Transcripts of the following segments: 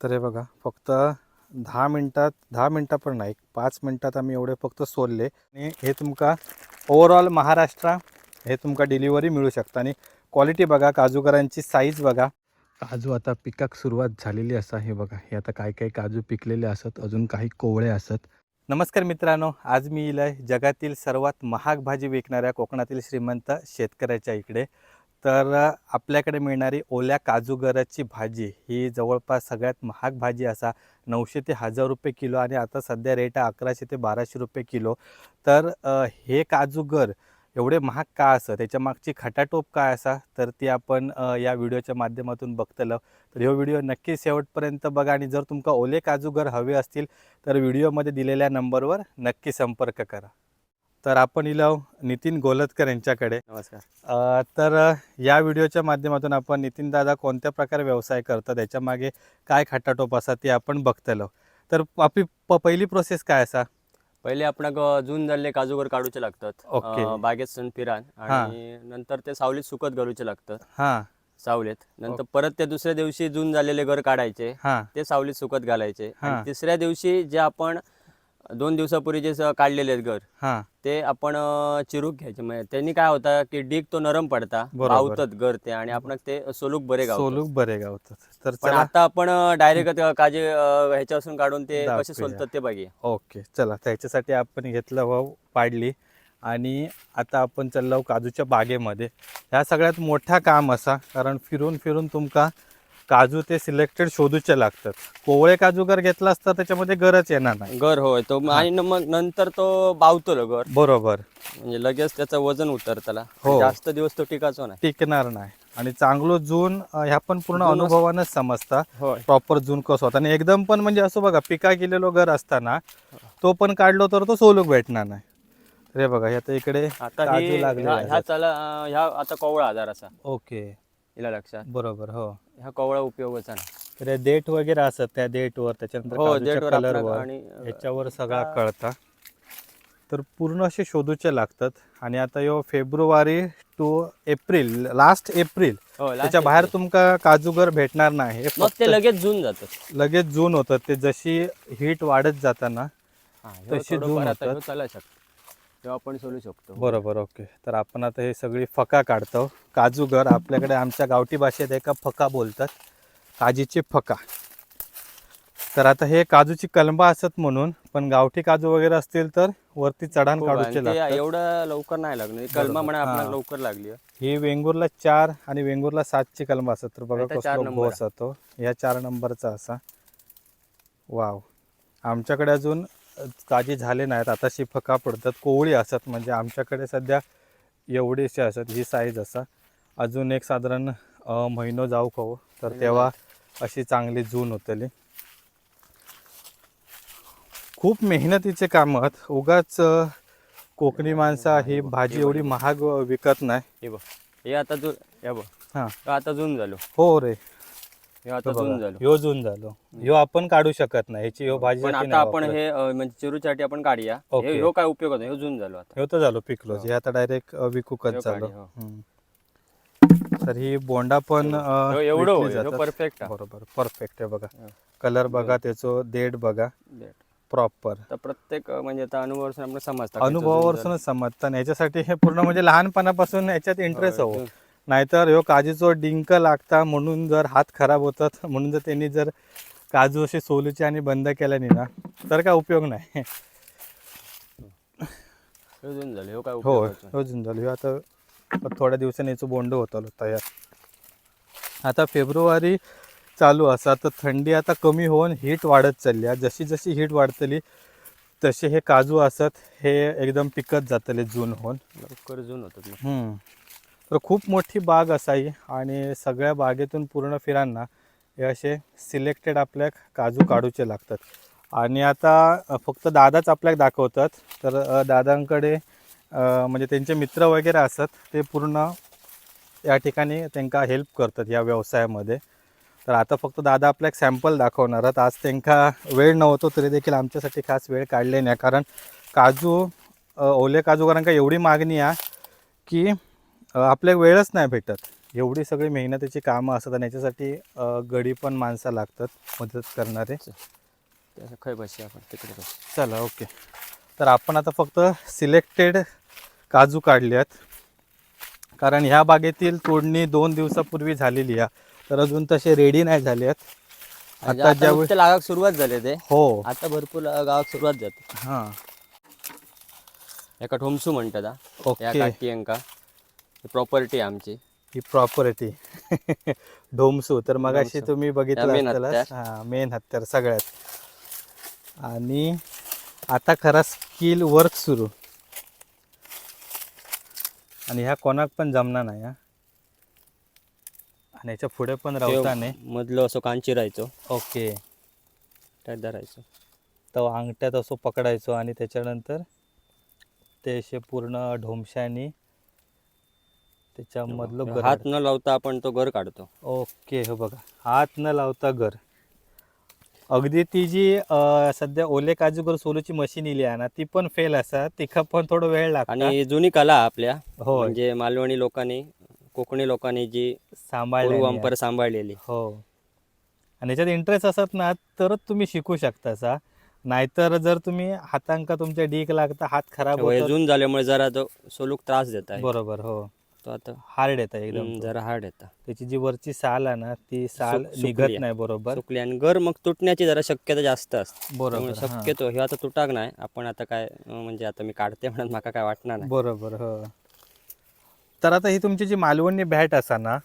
तर हे बघा फक्त दहा मिनटात दहा मिनटं पण नाही पाच मिनटात आम्ही एवढे फक्त सोलले आणि हे तुमका ओव्हरऑल महाराष्ट्र हे तुमका डिलिव्हरी मिळू शकता. आणि क्वालिटी बघा काजूकरांची साईज बघा. काजू आता पिकाक सुरुवात झालेली असा हे बघा हे आता काही काही काजू पिकलेले असत अजून काही कोवळे असत. नमस्कार मित्रांनो आज मी इलाय जगातील सर्वात महाग भाजी विकणाऱ्या कोकणातील श्रीमंत शेतकऱ्याच्या इकडे. तर आपल्याकडे मिळणारी ओल्या काजूगराची भाजी ही जवळपास सगळ्यात महाग भाजी असा नऊशे ते हजार रुपये किलो आणि आता सध्या रेट आहे अकराशे ते बाराशे रुपये किलो. तर हे काजूगर एवढे महाग का असं? त्याच्या मागची खटाटोप काय असा? तर ती आपण या व्हिडिओच्या माध्यमातून बघतलं. तर ह्यो व्हिडिओ नक्की शेवटपर्यंत बघा आणि जर तुमका ओले काजूगर हवे असतील तर व्हिडिओमध्ये दिलेल्या नंबरवर नक्की संपर्क करा. तर आपण इलाव नितीन गोलतकर यांच्याकडे. नमस्कार. तर या व्हिडिओच्या माध्यमातून आपण नितीन दादा कोणत्या प्रकारे व्यवसाय करतात त्याच्यामागे काय खटाटोप असा ते आपण बघतलो. तर आपली प पहिली प्रोसेस काय असा? पहिले आपणाक जून जाल्ले काजूगर काढूचे लागतात. ओके. बागेत सण फिरान आणि नंतर ते सावलीत सुकत घालूचे लागतात. हां. सावलीत. नंतर परत ते दुसऱ्या दिवशी जून झालेले घर काढायचे. ते सावलीत सुकत घालायचे. तिसऱ्या दिवशी जे आपण दोन दिवसापूर्वी जे स- काढलेले आहेत घर हां. ते आपण अं, चिरूक घ्यायचे. म्हणजे त्यांनी काय होता की डीक तो नरम पडता बरोबर. पावतात घर ते आणि आपण ते सोलूक बरे गावतात सोलूक बरे गावतात तर पण चला. आता आपण डायरेक्ट काजे अं, ह्याच्यापासून काढून ते दाखवूया. कसे सोलतात ते बघूया. ओके चला. त्याच्यासाठी आपण घेतलं व पाडली आणि आता आपण चाललो काजूच्या बागेमध्ये. ह्या सगळ्यात मोठा काम असा कारण फिरून फिरून तुमका काजू ते सिलेक्टेड शोधूचे लागतात. कोवळे काजू जर घेतला असता त्याच्यामध्ये गरज येणार नाही. घर होय तो आणि न- मग नंतर तो बावतो घर बरोबर. म्हणजे लगेच त्याचं वजन उतर त्याला. हो. जास्त दिवस तो टिकायचो नाही. टिकणार नाही. आणि चांगलो जून अं, ह्या पण पूर्ण जून असं- अनुभवानच समजता. होय. प्रॉपर जून कसं होता. आणि एकदम पण म्हणजे असं बघा पिका गेलेलो घर असताना तो पण काढलो तर तो सोलूक भेटणार नाही. हे बघा आता इकडे आता काजू ही लागले ह्या ह्या चला ह्या आता कोवळा आजार असा. ओके. हिला लक्षात. बरोबर हो. ह्या कोवळा उपयोगाचा नाही तर हे देठ वगैरे असत त्या देठवर त्याच्यानंतर हो काजूच्या देठवर आणि अं, ह्याच्यावर सगळा कळता. तर पूर्ण असे शोधूचे लागतात. आणि आता यो February to April last April हो, last त्याच्या बाहेर. तुमका काजूगर भेटणार नाही. हे मग फक्त ते लगेच जून जातात लगेच जून होतं. ते जशी हीट वाढत जाताना हा, ह्यो तशी थोडंफार जून आता होतात. ह्यो चालू शकतो तेव्हा आपण सोलू शकतो. बरोबर ओके. तर आपण आता हे सगळी फका काढतो. काजूगर आपल्याकडे आमच्या गावठी भाषेत एका फका बोलतात. काजीची फका. तर आता हे काजूची कलंबा असत म्हणून पण गावठी काजू वगैरे असतील तर वरती चढाण. काढूचे लागतात. एवढं लवकर नाही लागणार. कलमा. म्हणा आपल्याला. लवकर लागली. ही वेंगुर्ला चार आणि वेंगुर्ला सातची कलम असत तर बघा कसला नंबर घोस तो या चार नंबरचा असा. वाव. आमच्याकडे अजून काजी झाले नाहीत. आता फका पडतात कोवळी असत म्हणजे आमच्याकडे सध्या एवढीशी असत ही साईज असा. अजून एक साधारण महिनो जाऊ खाऊ. तर तेव्हा अशी चांगली जून होतली. खूप मेहनतीचे काम आहेत. उगाच कोकणी माणसा ही भाजी एवढी महाग विकत नाही. हे बघ. हे आता जून हे बघ. हा आता जून झालो. हो रे. हे आता तो जून बघा, झालो. ह्यो जून झालो. ह्यो आपण काढू शकत नाही. ह्याची ह्यो भाजी पण आता आपण हे अं, म्हणजे चिरूसाठी आपण काढूया. हे ह्यो काय उपयोग होतो? ह्यो जून झालो आता. ह्यो तर झालो पिकलो हे. आता डायरेक्ट विकूकच ह्यो झालो काढी, हो. हम्म. तर ही बोंडा पण अ, ह्यो एवढं विकली होय, ह्यो जातात. परफेक्ट बरोबर. परफेक्ट आहे बघा. हा. कलर बघा त्याचो देठ बघा. प्रॉपर तर प्रत्येक अं, म्हणजे आता अनुभवावरून आपण समजतात अनुभवावरूनच समजतं. आणि ह्याच्यासाठी हे पूर्ण म्हणजे लहानपणापासून याच्यात इंटरेस्ट हवं. नाहीतर ह्यो काजूचो डिंक लागता म्हणून जर हात खराब होतात म्हणून जर त्यांनी जर काजू असे सोलूचे आणि बंद केल्याने ना तर काय उपयोग नाही ह्यो काय हो होतो. ह्यो आता थोड्या दिवसांनी याचं बोंड होतं तयार आता फेब्रुवारी चालू असा तर थंडी आता कमी होऊन हीट वाढत चालली आहे. जशी जशी हीट वाढतली तसे हे काजू असत हे एकदम पिकत जातले जून होऊन लवकर जून होतात. हम्म. तर खूप मोठी बाग असाई आणि सगळ्या बागेतून पूर्ण फिरांना हे असे सिलेक्टेड आपल्या काजू काढूचे लागतात. आणि आता फक्त दादाच आपल्याला दाखवतात. तर दादांकडे म्हणजे त्यांचे मित्र वगैरे असतात ते पूर्ण या ठिकाणी त्यांना हेल्प करतात या व्यवसायामध्ये. तर आता फक्त दादा आपल्याक सॅम्पल दाखवणार आहेत. आज त्यांका वेळ नव्हतो तरी देखील आमच्यासाठी खास वेळ काढले नाही कारण काजू ओले काजूकरांका एवढी मागणी आहे की अ, आपल्याला वेळच नाही भेटत. एवढी सगळी मेहनतीची कामं असतात आणि याच्यासाठी गडी पण माणसं लागतात मदत करणारे. खय बशी आपण तिकडे बस. चला ओके. तर आपण आता फक्त सिलेक्टेड काजू काढले आहेत कारण ह्या बागेतील तोडणी दोन दिवसापूर्वी झालेली आहे. तर अजून तसे रेडी नाही झाले आहेत आता ज्यावेळी लागाक सुरुवात झाली ते. हो. आता भरपूर गावाक सुरुवात जाते हां. एका ठोमसू म्हणतात ओके. प्रॉपर्टी आमची. ही प्रॉपर्टी ढोमसू तर मगाशी ढोमसू. तुम्ही बघितलं. हां मेन हत्यार सगळ्यात. आणि आता खरा स्किल वर्क सुरू. आणि ह्या कोणाक पण जमणार नाही हा. आणि याच्यापुढे पण राहता नाही मधलं असं कांची राहायचो. ओके. त्यात धरायचो तो अंगठ्यात असो पकडायचो आणि त्याच्यानंतर ते असे पूर्ण ढोमशानी त्याच्यामधलं हात गराड. न लावता आपण तो घर काढतो. ओके हो बघा. हात न लावता घर. अगदी ती जी सध्या ओले काजूगर सोलूची मशीन इली आहे ना ती पण फेल असा. तिका पण थोडा वेळ लागतो. आणि जुनी कला आपल्या. हो. म्हणजे मालवणी लोकांनी कोकणी लोकांनी जी सांभाळ पूर्वंपर सांभाळलेली. हो. आणि याच्यात इंटरेस्ट असत ना तरच तुम्ही शिकू शकता सा नाहीतर जर तुम्ही हातांका तुमच्या डीक लागता हात खराब होतात. जून झाल्यामुळे जरा तो सोलूक त्रास देत आहे. बरोबर हो. तो आता हार्ड येतं एकदम हम्म. जरा हार्ड येतात त्याची जी वरची साल आहे ना ती साल सुक- सुकली निघत आहे. नाही बरोबर सुकली आणि घर मग तुटण्याची जरा शक्यता जास्त असते बरोबर हां. शक्यतो हे आता तुटाक नाही आपण आता काय अं, म्हणजे आता मी काढते म्हणत माका काय वाटणार नाही बरोबर हो तर आता ही तुमची जी मालवणी बॅट असा ना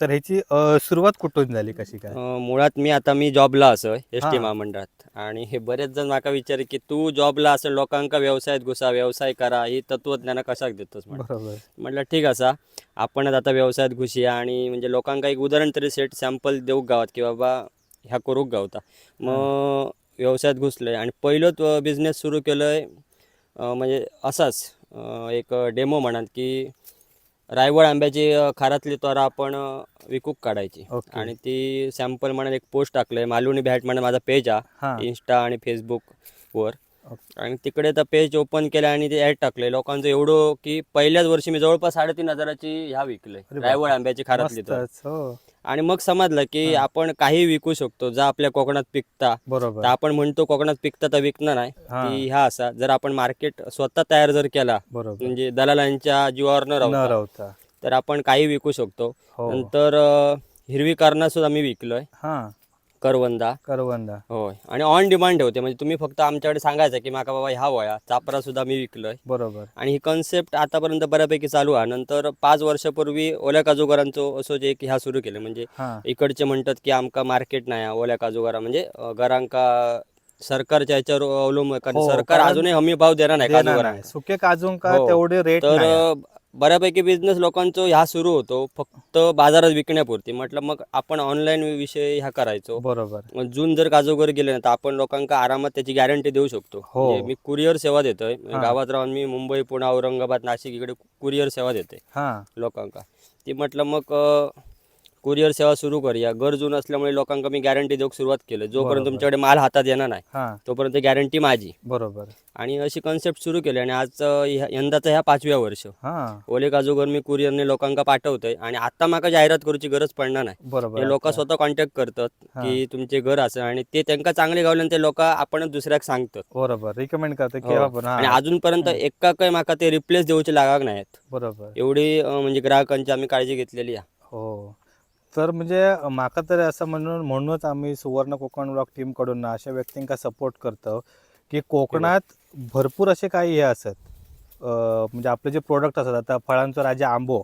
तर ह्याची अं, सुरुवात कुठून झाली कशी काय? अं, मुळात मी आता मी जॉबला असं एस टी हां. महामंडळात. आणि हे बरेच जण माका विचार की तू जॉबला असं लोकांका व्यवसायात घुसा व्यवसाय करा ही तत्वज्ञान कशाक देतोस म्हणून बरोबर. म्हटलं ठीक असा आपणच आता व्यवसायात घुसूया आणि म्हणजे लोकांका एक उदाहरण तरी सेट सॅम्पल देऊक गावात की बाबा ह्या करूक गावता. मग व्यवसायात घुसलोय आणि पहिलोच बिझनेस सुरू केलोय अं, म्हणजे असाच अं, एक डेमो म्हणाल की रायवळ आंब्याची खारातली तोरा आपण विकूक काढायची. ओके. आणि ती सॅम्पल म्हणून एक पोस्ट टाकलंय मालवणी बॅट म्हणून माझा पेज हा हा. इन्स्टा आणि फेसबुकवर ओके. आणि तिकडे तर पेज ओपन केलं आणि ते ऍड टाकले लोकांचं एवढं की पहिल्याच वर्षी मी जवळपास साडेतीन हजाराची ह्या रायवळ बापरे. आंब्याची खारातली तर. मस्तच हो. आणि मग समजलं की हा. आपण काही विकू शकतो जर आपल्या कोकणात पिकता. बरोबर. तर आपण म्हणतो कोकणात पिकता तर विकणार नाही. हा. की ह्या असा जर आपण मार्केट स्वतः तयार जर केला बरोबर. म्हणजे दलालांच्या जीवावर न न राहता राहता तर आपण काही विकू शकतो. हो. नंतर अं, हिरवी कारणात सुद्धा मी विकलोय. हा. करवंदा. करवंदा. होय. आणि ऑन डिमांड ठेवते. म्हणजे तुम्ही फक्त आमच्याकडे सांगायचं की माका बाबा ह्या वया चापरा सुद्धा मी विकलोय. बरोबर. आणि ही कन्सेप्ट आतापर्यंत बऱ्यापैकी चालू आहे. नंतर पाच वर्षापूर्वी ओल्या काजूगरांचो असो जे की ह्या सुरू केलं. म्हणजे हा. इकडचे म्हणतात की आमका मार्केट नाही आहे ओल्या काजूगरा. म्हणजे अं, घरांका सरकारच्या ह्याच्यावर अवलंबून कारण. हो, सरकार कारण अजूनही हमी भाव देणार नाही देणार काजूगरांना. नाही. सुके काजूंका हो. तेवढे रेट तर बऱ्यापैकी बिझनेस लोकांचो ह्या सुरू होतो. फक्त बाजारात विकण्यापुरती. म्हटलं मग आपण ऑनलाईन विषय ह्या करायचो. बरोबर. मग जून जर काजूगर गेले ना तर आपण लोकांका आरामात त्याची गॅरंटी देऊ शकतो. हो. म्हणजे मी कुरिअर सेवा देतोय. हा. गावात राहून मी मुंबई पुणे औरंगाबाद नाशिक इकडे कुरिअर सेवा देते हा. लोकांका ती म्हटलं मग कुरिअर सेवा सुरू करूया गरजून असल्यामुळे लोकांका मी गॅरंटी देऊक सुरुवात केली. जोपर्यंत. तुमच्याकडे माल हातात येणार नाही हा. तोपर्यंत गॅरंटी माझी. बरोबर. आणि अशी कन्सेप्ट सुरू केली आणि आज अं, ह्या- यंदाचं ह्या पाचव्या वर्ष. हा. ओले काजूगर मी कुरिअरने लोकांका पाठवतोय आणि आता माका जाहिरात करूची गरज पडणार नाही. बरोबर लोक. स्वतः कॉन्टॅक्ट करतात. की तुमचे घर असं आणि ते त्यांना चांगले गावले आणि ते लोक आपणच दुसऱ्याक सांगतात. बरोबर. रिकमेंड करते की हो. आपण आणि हा. अजूनपर्यंत एका काही माका ते रिप्लेस देऊचे लागाक नाहीत. बरोबर. एवढी अं, म्हणजे ग्राहकांची आम्ही काळजी घेतलेली आहे. हो. तर म्हणजे माका तरी असं म्हणून म्हणूनच आम्ही सुवर्ण कोकण ब्लॉक टीमकडून ना अशा व्यक्तींका सपोर्ट करतो की कोकणात भरपूर असे काही हे असत म्हणजे आपले जे प्रोडक्ट असतात आता फळांचो राजा आंबो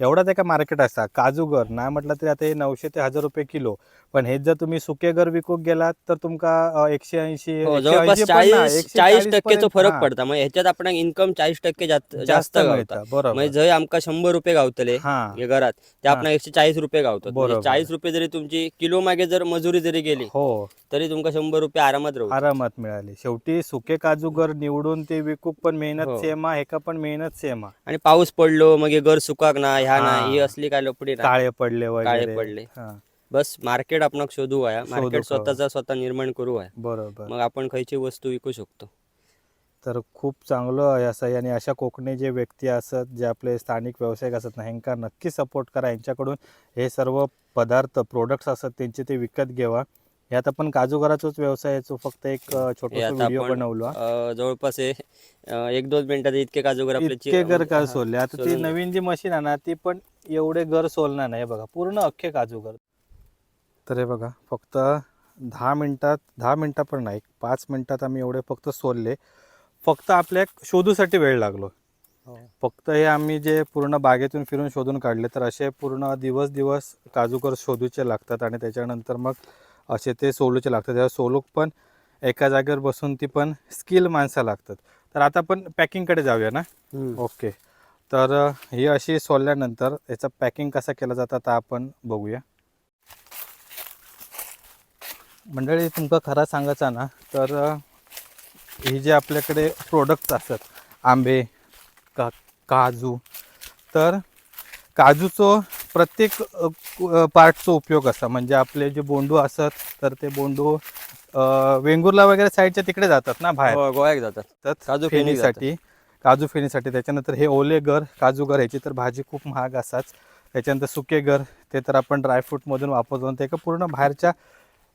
एवढाच एका मार्केट असता काजूगर नाही म्हटलं तरी आता हे नऊशे ते हजार रुपये किलो. पण हेच जर तुम्ही सुके घर विकूक गेलात तर तुमका एकशे ऐंशी हो, एकशे जवळपास 80 पण नाही, चाळीस 140 चाळीस टक्केचा फरक पडता. मग ह्याच्यात आपण इन्कम चाळीस टक्के जास्त गावता. बरोबर. म्हणजे आमका शंभर रुपये गावतले घरात ते. आपण एकशे चाळीस रुपये गावतात. म्हणजे. चाळीस रुपये जरी तुमची किलो मागे जर मजुरी जरी गेली हो. तरी तुमका शंभर रुपये आरामात राहू आरामात मिळाली. शेवटी सुके काजूगर निवडून ते विकूक पण मेहनत हो. सेम आहे एका पण मेहनत सेम आहे. आणि पाऊस पडलो मग हे घर सुकाक ना ह्या ना हा. असली काय लपडी काळे पडले काळे वगैरे पडले. बस मार्केट आपण शोधू आहे मार्केट? स्वतःचा स्वतः निर्माण करू आहे बरोबर. मग आपण खयची वस्तू विकू शकतो? तर खूप चांगलं आहे असं आहे. आणि अशा कोकणी जे व्यक्ती असत जे आपले स्थानिक व्यावसायिक असत ना ह्यांका नक्की सपोर्ट करा. यांच्याकडून हे सर्व पदार्थ प्रोडक्ट्स असतात त्यांचे ते विकत घ्यावा यात आपण काजूगराचाच व्यवसाय फक्त एक छोटासा आता व्हिडिओ बनवलो. जवळपास एक दोन मिनिटात इतके काजूगर इतके गर का सोलले? आता ती नवीन जी मशीन आहे ना ती पण एवढे गर सोलणार नाही. बघा पूर्ण अख्खे काजू गर तर हे बघा फक्त दहा मिनिटात दहा मिनिटात पण नाही पाच मिनिटात आम्ही एवढे फक्त सोलले फक्त आपल्या शोधूसाठी वेळ लागलो. हो. फक्त हे आम्ही जे पूर्ण बागेतून फिरून शोधून काढले तर असे पूर्ण दिवस दिवस काजूकर शोधूचे लागतात आणि त्याच्यानंतर मग असे ते सोलूचे लागतात. तेव्हा सोलूक पण एका जागेवर बसून ती पण स्किल माणसं लागतात. तर आता आपण पॅकिंगकडे जाऊया ना. ओके. तर ही अशी सोलल्यानंतर याचं पॅकिंग कसं केलं जातं आता आपण बघूया. मंडळी तुमका खरा सांगायचा ना तर ही जे आपल्याकडे प्रोडक्ट असतात आंबे का काजू तर काजूचो प्रत्येक पार्टचा उपयोग असा. म्हणजे आपले जे बोंडू असत तर ते बोंडू वेंगुर्ला वगैरे साईडच्या तिकडे जातात ना बाहेर. हो, गोव्याक जातात. तर काजू फेणी फेणीसाठी काजू फेणीसाठी त्याच्यानंतर हे ओले गर काजू गर ह्याची तर भाजी खूप महाग असाच त्याच्यानंतर सुके गर ते तर आपण ड्रायफ्रूटमधून वापरतो ते का पूर्ण बाहेरच्या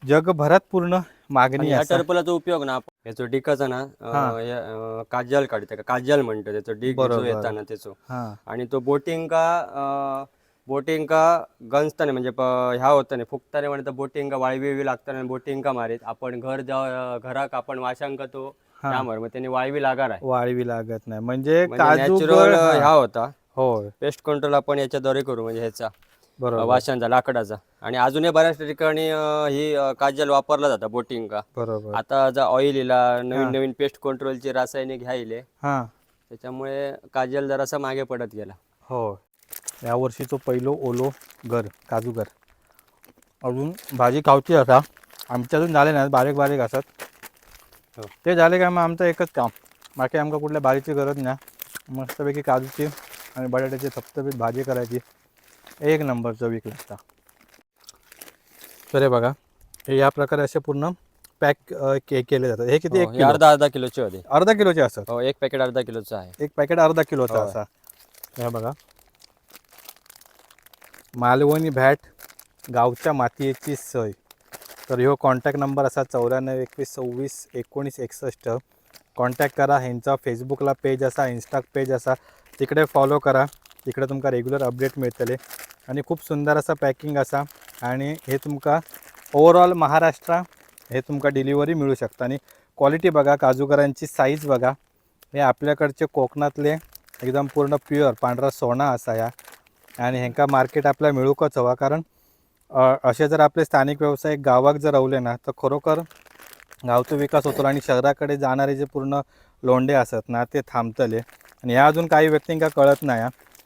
जगभरात पूर्ण मागणी ह्या असा टर्पलाचा उपयोग ना आपण- याचो डिकाचा ना अं, हा. या, अं, काजल काढते काजल म्हणतो त्याचो डिक जो बरोबर. येता ना त्याचो. हा. आणि तो बोटिंग का बोटिंग का गंजताने म्हणजे प- ह्या होताने फुकताने म्हणता बोटिंग का वाळवी लागताना बोटिंग का मारीत. आपण घर जा घराक आपण वाशांक तो हा. त्यामुळे मग त्यांनी वाळवी लागार आहे. वाळवी लागत नाही. म्हणजे म्हणजे काजू नॅचरल ह्या हा. होता. होय. पेस्ट कंट्रोल आपण याच्याद्वारे करू म्हणजे ह्याचा. बरोबर. वाशांचा लाकडाचा. आणि अजूनही बऱ्याच ठिकाणी अं, ही अं, काजल वापरला जाता बोटिंग का? बरोबर. आता जा ऑइल इला नवीन. नवीन पेस्ट कंट्रोलचे रासायनिक ह्यायले हा. त्याच्यामुळे काजल जरासा मागे पडत गेला. हो. या वर्षीचो पहिलो ओलो घर काजू घर अजून भाजी खावची असा आमच्या अजून झाले नाही बारीक बारीक असत. हो. ते झाले का मग आमचं एकच काम. बाकी आमका कुठल्या भाजीची गरज नाही मस्तपैकी काजूची आणि बटाट्याची थपथपीत भाजी करायची. एक नंबरचं वीक लागता तर हे बघा हे या प्रकारे असे पूर्ण पॅक के केले जातात. हे किती? हो, एक हे किलो. अर्धा अर्धा किलोचे होते. अर्धा किलोचे असतात. हो एक पॅकेट अर्धा किलोचं आहे. एक पॅकेट अर्धा किलोचा होय. असा. हे बघा. मालवणी भॅट गावच्या मातीयेची सय. तर ह्यो कॉन्टॅक्ट नंबर असा चौऱ्याण्णव एकवीस सव्वीस एकोणीस एकसष्ट. कॉन्टॅक्ट करा ह्यांचा फेसबुकला पेज असा इन्स्टा पेज असा. तिकडे फॉलो करा. इकडे तुमका रेग्युलर अपडेट मिळतले. आणि खूप सुंदर असा पॅकिंग असा. आणि हे तुमका ओवरऑल महाराष्ट्र हे तुमका डिलिव्हरी मिळू शकता. आणि क्वालिटी बघा काजूकरांची साईज बघा. हे आपल्याकडचे कोकणातले एकदम पूर्ण प्युअर पांढरा सोना असा या. आणि ह्यांका मार्केट आपल्या मिळूकच हवा. कारण असे जर आपले स्थानिक व्यवसाय गावाक जर रावले ना तर खरोखर गावचा विकास होतो आणि शहराकडे जाणारे जे पूर्ण लोंडे असत ना ते थांबतले. आणि ह्या अजून काही व्यक्तींका कळत नाही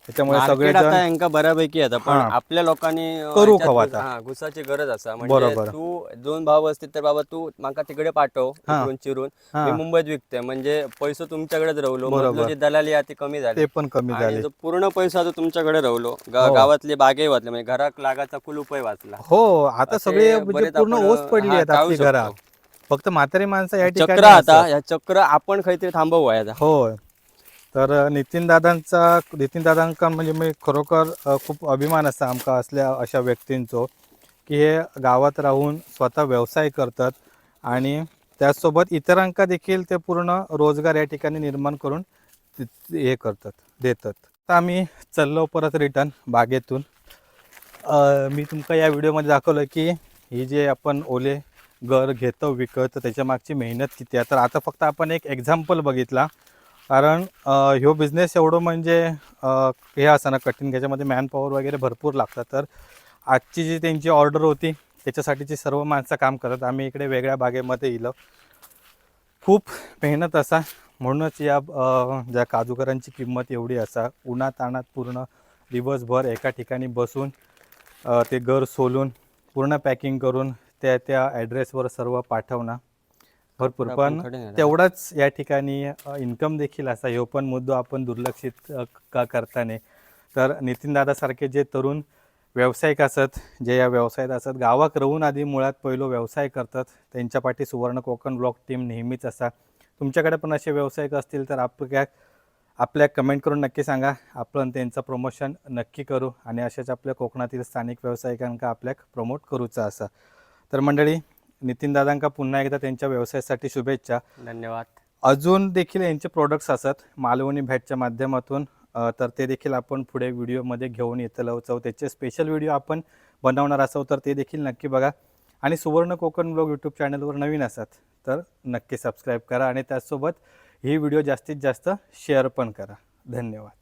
हा. त्याच्यामुळे मार्केट सगळेजण आता यांका बऱ्यापैकी आता पण हा. आपल्या लोकांनी अं, करू खवा घुस- आता. हा, घुसाची गरज असा म्हणजे बरोबर. तू दोन भाव असतील तर बाबा तू माका तिकडे पाठव हा. इकडून चिरून हा. मी मुंबईत विकते म्हणजे पैसे तुमच्याकडेच राहलो बरोबर. मधलं जी दलाली आहे ती कमी झाली ते पण कमी आणि झाले जो पूर्ण पैसा जो तुमच्याकडे राहलो गा- हो. गावातले बागे वाचले म्हणजे घरात लागाचा कुलूपही वाचला हो आता असे सगळे म्हणजे बरेच पूर्ण आपण, ओस पडली हा, आहेत टाळू आपली शकतो. घरात फक्त म्हातारी माणसं या ठिकाणी चक्र आता. ह्या चक्र आपण काहीतरी थांबवू आहे आता होय तर नितीन दादांचा नितीन दादांका म्हणजे मी खरोखर खूप अभिमान असा आमका असल्या अशा व्यक्तींचो की हे गावात राहून स्वतः व्यवसाय करतात आणि त्याचसोबत इतरांका देखील ते पूर्ण रोजगार या ठिकाणी निर्माण करून हे करतात देतात. तर आम्ही चाललो परत रिटर्न बागेतून. मी तुमका या व्हिडिओमध्ये दाखवलं की ही जे आपण ओले घर घेतो विकत त्याच्या मागची मेहनत किती आहे? तर आता फक्त आपण एक एक्झाम्पल बघितला. कारण ह्यो बिझनेस एवढं म्हणजे हे असं ना कठीण ह्याच्यामध्ये मॅनपॉवर वगैरे भरपूर लागतात. तर आजची जी त्यांची ऑर्डर होती त्याच्यासाठीची सर्व माणसं काम करत आम्ही इकडे वेगळ्या बागेमध्ये इलो. खूप मेहनत असा. म्हणूनच या ज्या काजूकरांची किंमत एवढी असा. उन्हाताणात पूर्ण दिवसभर एका ठिकाणी बसून ते घर सोलून पूर्ण पॅकिंग करून त्या त्या ॲड्रेसवर सर्व पाठवणं. भरपूर. पण. तेवढाच या ठिकाणी इन्कम देखील असा ह्यो पण मुद्दा आपण दुर्लक्षित का करताने. तर नितीनदादासारखे जे तरुण व्यावसायिक असत जे या व्यवसायात असत गावाक राहून आधी मुळात पहिलो व्यवसाय करतात. त्यांच्या पाठी सुवर्ण कोकण ब्लॉक टीम नेहमीच असा. तुमच्याकडे पण असे व्यावसायिक असतील तर आपल्या आपल्या कमेंट करून नक्की सांगा. आपण त्यांचं प्रमोशन नक्की करू आणि अशाच आपल्या कोकणातील स्थानिक व्यावसायिकांका आपल्याक प्रमोट करूचा असा. तर मंडळी नितीन दादांका पुन्हा एकदा त्यांच्या व्यवसायासाठी शुभेच्छा. धन्यवाद. अजून देखील यांचे प्रोडक्ट्स असतात मालवणी भेटच्या माध्यमातून. तर ते देखील आपण पुढे व्हिडिओमध्ये घेऊन येतलो चौ त्याचे स्पेशल व्हिडिओ आपण बनवणार असो तर ते देखील नक्की बघा. आणि सुवर्ण कोकण ब्लॉग यूट्यूब चॅनलवर नवीन असतात तर नक्की सबस्क्राईब करा आणि त्याचसोबत ही व्हिडिओ जास्तीत जास्त शेअर पण करा. धन्यवाद.